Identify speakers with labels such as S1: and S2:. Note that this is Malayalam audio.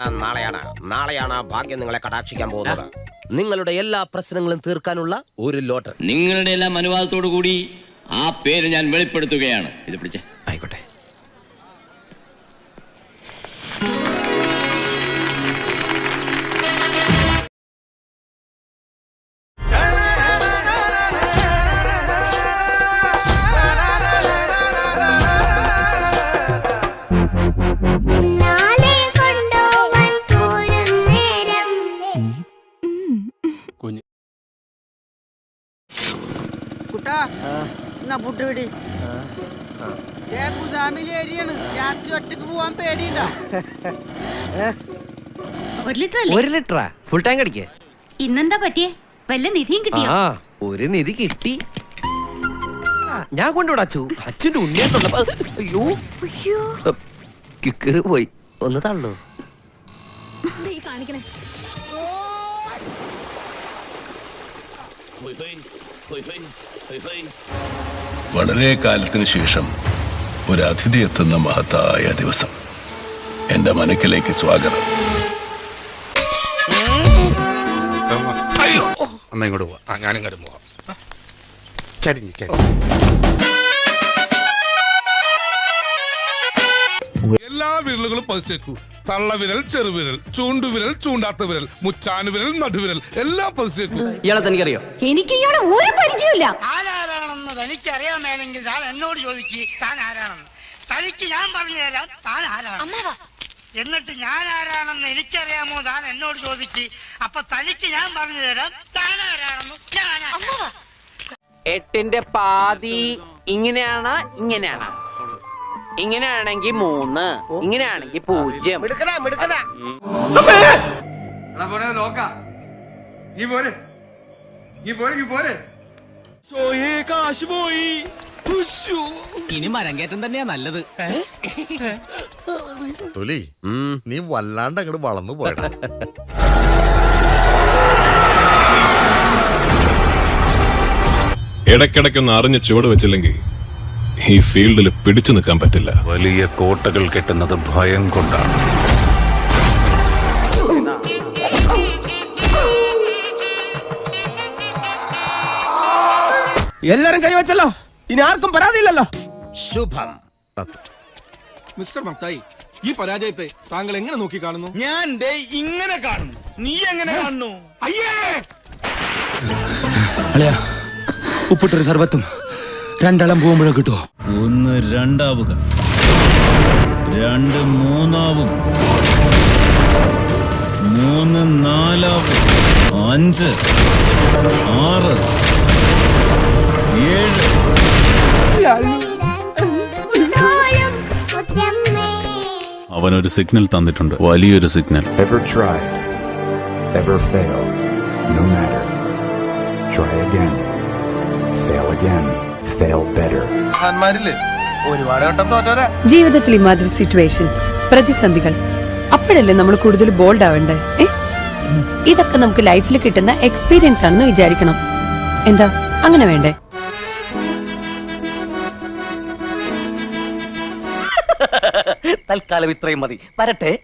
S1: നാളെയാണ്. നാളെയാണ് ആ ഭാഗ്യം നിങ്ങളെ കടാക്ഷിക്കാൻ പോകുന്നത്. നിങ്ങളുടെ എല്ലാ പ്രശ്നങ്ങളും തീർക്കാനുള്ള ഒരു ലോട്ടറി.
S2: നിങ്ങളുടെ എല്ലാം അനുവാദത്തോടു കൂടി ആ പേര് ഞാൻ വെളിപ്പെടുത്തുകയാണ്. ഇത് പിടിച്ചേ.
S3: കുട്ടാ. എന്നാ പുട്ട് പിടി. കുസാമിൽ ഏരിയാണ് രാത്രി ഒറ്റയ്ക്ക് പോവാൻ പേടിയുണ്ടോ?
S4: ഒരു ലിറ്റർ അല്ലേ?
S5: ഒരു ലിറ്ററാ? Full tank അടിക്കേ.
S4: ഇന്നെന്താ പറ്റിയേ? വല്ല നിധിയും കിട്ടിയോ?
S5: ആ ഒരു നിധി കിട്ടി. ഞാൻ കൊണ്ടുവിടാ അച്ചു. അച്ഛന്റെ ഉണ്ണിയായിട്ടുള്ള അയ്യോ. കിക്കറ് പോയി. ഒന്ന് തള്ളു.
S6: വളരെ കാലത്തിന് ശേഷം ഒരു അതിഥി എത്തുന്ന മഹത്തായ ദിവസം. എന്റെ മനക്കിലേക്ക് സ്വാഗതം.
S7: ഇങ്ങോട്ട് പോവാം. ഞാനും പോവാം.
S8: എല്ലാ വിരലുകളും പതിച്ചേക്കൂ. തള്ളവിരൽ ചെറുവിരൽ ചൂണ്ടുവിരൽ ചൂണ്ടാത്ത വിരൽ മുച്ചാനുവിരൽ നടുവിരൽ എല്ലാം പതിച്ചേക്കൂ
S5: ഇയാളെ തനിക്കറിയോ?
S4: എനിക്ക് ഇയാളെ ഒരു പരിചയമില്ല
S9: താൻ ആരാണെന്ന് തനിക്കറിയാമേലെങ്കിൽ താൻ എന്നോട് ചോദിക്ക് താൻ ആരാണെന്ന്. തനിക്ക് ഞാൻ പറഞ്ഞു തരാം താൻ ആരാണ്. എന്നിട്ട് ഞാൻ ആരാണെന്ന് എനിക്കറിയാമോ താൻ എന്നോട് ചോദിച്ചു അപ്പൊ തനിക്ക് ഞാൻ പറഞ്ഞു തരാം താൻ ആരാണെന്ന് ഞാൻ ആരാ-
S3: എട്ടിന്റെ പാതി ഇങ്ങനെയാണ് ഇങ്ങനെയാണ്. ഇങ്ങനെയാണെങ്കിൽ മൂന്ന് ഇങ്ങനെയാണെങ്കിൽ പൂജ്യം.
S5: ഇനി മരം കയറ്റം തന്നെയാ നല്ലത്.
S7: തൊലി നീ വല്ലാണ്ട് അങ്ങോട്ട് വളർന്നു പോയടാ.
S6: ഇടയ്ക്കിടയ്ക്കൊന്ന് അറിഞ്ഞ് ചുവട് വെച്ചില്ലെങ്കിൽ ഈ ഫീൽഡിൽ പിടിച്ചു നിൽക്കാൻ പറ്റില്ല.
S7: വലിയ കോട്ടകൾ കെട്ടുന്നത് ഭയം കൊണ്ടാണ്.
S5: എല്ലാരും കൈവച്ചല്ലോ ഇനി ആർക്കും പരാതിയില്ലല്ലോ.
S1: ശുഭം.
S8: മിസ്റ്റർ മത്തായി ഈ പരാജയത്തെ താങ്കൾ എങ്ങനെ നോക്കി കാണുന്നു?
S9: ഞാൻ ദേ ഇങ്ങനെ കാണുന്നു. നീ എങ്ങനെ കാണുന്നു?
S8: അയ്യേ!
S5: ഉപ്പിട്ടൊരു സർവത്തും രണ്ടെണ്ണം പോകുമ്പോഴേ കിട്ടുമോ
S10: ഒന്ന് രണ്ടാവുക രണ്ട് മൂന്നാവും മൂന്ന് നാലാവും അഞ്ച് ആറ് ഏഴ്
S11: അവൻ ഒരു
S10: അവനൊരു സിഗ്നൽ തന്നിട്ടുണ്ട് വലിയൊരു signal
S7: Ever tried? Ever failed? No matter. Try again. Fail again. Fail better.
S4: ജീവിതത്തിൽ ഇമാതിരി സിറ്റുവേഷൻസ് പ്രതിസന്ധികൾ അപ്പോഴല്ലേ നമ്മൾ കൂടുതൽ ബോൾഡ് ആവണ്ടേ? ഇതൊക്കെ നമുക്ക് ലൈഫിൽ കിട്ടുന്ന എക്സ്പീരിയൻസ് ആണെന്ന് വിചാരിക്കണം. എന്താ? അങ്ങനെ വേണ്ടേ?
S5: തൽക്കാലം ഇത്രയും മതി. വരട്ടെ.